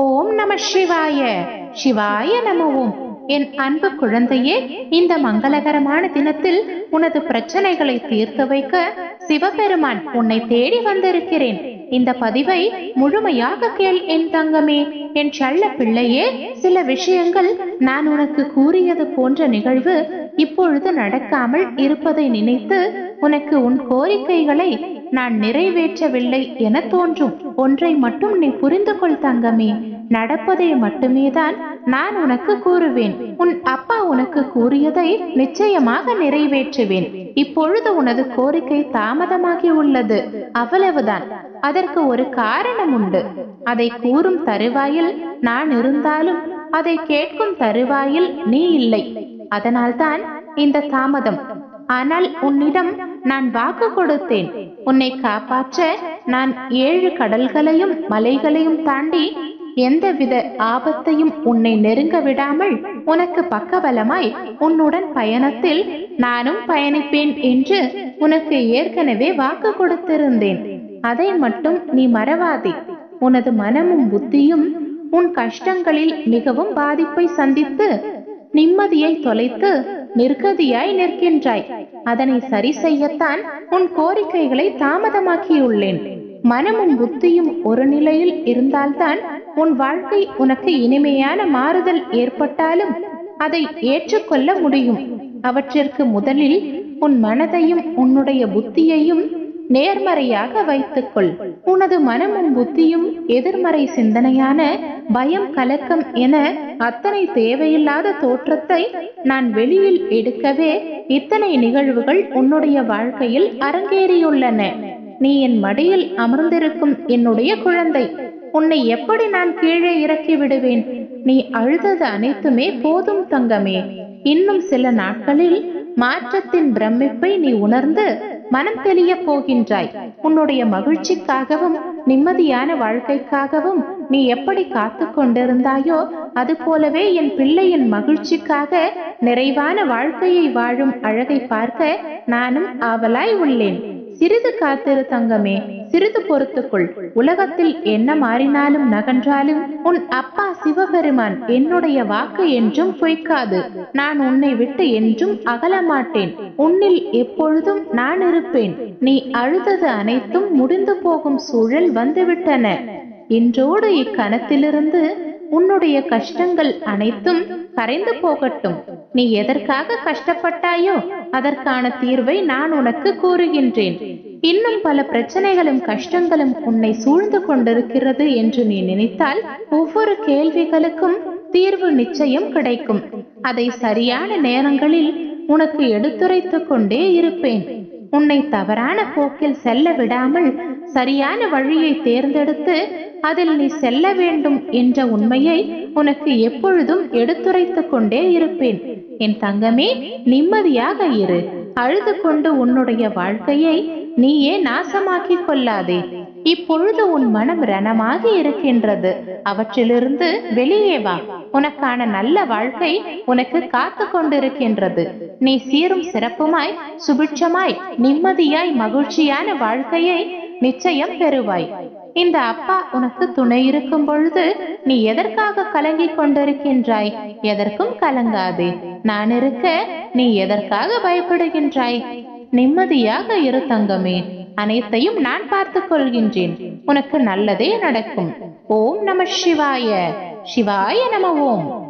ஓம் நம சிவாய. சிவாய நம. என் அன்பு குழந்தையே இந்த மங்களகரமான தினத்தில் உனது பிரச்சனைகளை தீர்த்து வைக்க சிவபெருமான் உன்னை தேடி வந்திருக்கிறேன். இந்த பதிவை முழுமையாக கேள் என் தங்கமே. என் செல்ல பிள்ளையே சில விஷயங்கள் நான் உனக்கு கூறியது போன்ற நிகழ்வு இப்பொழுது நடக்காமல் இருப்பதை நினைத்து உனக்கு உன் கோரிக்கைகளை நான் நிறைவேற்றவில்லை என தோன்றும். ஒன்றை மட்டும் நீ புரிந்து கொள் தங்கமே. நடப்பதை மட்டுமே தான் நான் உனக்கு கூறுவேன். உன் அப்பா உனக்கு கூறியதை நிச்சயமாக நிறைவேற்றுவேன். இப்பொழுது உனது கோரிக்கை தாமதமாகி உள்ளது. அவ்வளவுதான். அதற்கு ஒரு காரணம் உண்டு. அதை கூறும் தருவாயில் நான் இருந்தாலும் அதை கேட்கும் தருவாயில் நீ இல்லை. அதனால்தான் இந்த தாமதம். ஆனால் உன்னிடம் நான் வாக்கு கொடுத்தேன். உன்னை காப்பாற்ற நான் ஏழு கடல்களையும் மலைகளையும் தாண்டி எந்தவித ஆபத்தையும் உன்னை நெருங்க விடாமல் உனக்கு பக்கபலமாய் உன்னுடன் பயணத்தில் நானும் பயணிப்பேன் என்று உனக்கு ஏற்கனவே வாக்கு கொடுத்திருந்தேன். அதை மட்டும் நீ மறவாதே. உனது மனமும் புத்தியும் உன் கஷ்டங்களில் மிகவும் பாதிப்பை சந்தித்து நிம்மதியை தொலைத்து நிர்கதியாய் நிற்கின்றாய். அதனை சரி செய்யத்தான் உன் கோரிக்கைகளை தாமதமாக்கியுள்ளேன். மனமும் புத்தியும் ஒரு நிலையில் இருந்தால்தான் உன் வாழ்க்கை உனக்கு இனிமையான மாறுதல் ஏற்பட்டாலும் அதை ஏற்றுக்கொள்ள முடியும். அவற்றிற்கு முதலில் உன் மனதையும் உன்னுடைய புத்தியையும் நேர்மறையாக வைத்துக்கொள். உனது மனமும் புத்தியும் எதிர்மறை சிந்தனையான பயம் கலக்கம் என அத்தனை தேவையில்லாத தோற்றத்தை நான் வெளியில் எடுக்கவே இத்தனை நிகழ்வுகள் உன்னுடைய வாழ்க்கையில் அரங்கேறியுள்ளன. நீ என் மடியில் அமர்ந்திருக்கும் என்னுடைய குழந்தை. உன்னை எப்படி நான் கீழே இறக்கி விடுவேன்? நீ அழுதது அனைத்துமே போதும் தங்கமே. இன்னும் சில நாட்களில் மாற்றத்தின் பிரமிப்பை நீ உணர்ந்து மனம் தெளிய போகின்றாய். உன்னுடைய மகிழ்ச்சிக்காகவும் நிம்மதியான வாழ்க்கைக்காகவும் நீ எப்படி காத்து கொண்டிருந்தாயோ அது போலவே என் பிள்ளையின் மகிழ்ச்சிக்காக நிறைவான வாழ்க்கையை வாழும் அழகை பார்க்க நானும் ஆவலாய் உள்ளேன். சிறிது காத்திரு தங்கமே சிறிது பொறுத்துக்குள். உலகத்தில் என்ன மாறினாலும் நகன்றாலும் உன் அப்பா சிவபெருமான் என்னுடைய வாக்கு என்றும் பொய்க்காது. நான் உன்னை விட்டு என்றும் அகலமாட்டேன். உன்னில் எப்பொழுதும் நான் இருப்பேன். நீ அழுதது அனைத்தும் முடிந்து போகும் சூழல் வந்துவிட்டன. இன்றோடு இக்கணத்திலிருந்து உன்னுடைய கஷ்டங்கள் அனைத்தும் கரைந்து போகட்டும். நீ எதற்காக கஷ்டப்பட்டாயோ அதற்கான தீர்வை நான் உனக்கு கூறுகின்றேன். இன்னும் பல பிரச்சனைகளும் கஷ்டங்களும் உன்னை சூழ்ந்து கொண்டிருக்கிறது என்று நீ நினைத்தால் ஒவ்வொரு கேள்விகளுக்கும் தீர்வு நிச்சயம் கிடைக்கும். அதை சரியான நேரங்களில் உனக்கு எடுத்துரைத்துக் கொண்டே இருப்பேன். உன்னை தவறான போக்கில் செல்ல விடாமல் சரியான வழியை தேர்ந்தெடுத்து அதில் நீ செல்ல வேண்டும் என்ற உண்மையை உனக்கு எப்பொழுதும் எடுத்துரைத்து கொண்டே இருப்பேன். என் தங்கமே நிம்மதியாக இரு. அழுது கொண்டு உன்னுடைய வாழ்க்கையை நீயே நாசமாக்கிக் கொள்ளாதே. இப்பொழுது உன் மனம் ரணமாகி இருக்கின்றது. அவற்றிலிருந்து வெளியே வா. உனக்கான நல்ல வாழ்க்கை உனக்கு காத்து கொண்டிருக்கின்றது. நீ சீரும் சிறப்புமாய் சுபிட்சமாய் நிம்மதியாய் மகிழ்ச்சியான வாழ்க்கையை நிச்சயம் பெறுவாய். இந்த அப்பா உனக்கு துணை இருக்கும் பொழுது நீ எதற்காக கலங்கிக் கொண்டிருக்கின்றாய்? எதற்கும் கலங்காதே. நான் இருக்க நீ எதற்காக பயப்படுகின்றாய்? நிம்மதியாக இரு தங்கமே. அனைத்தையும் நான் பார்த்துக் கொள்கின்றேன் உனக்கு நல்லதே நடக்கும். ஓம் நம சிவாய. சிவாய நம ஓம்.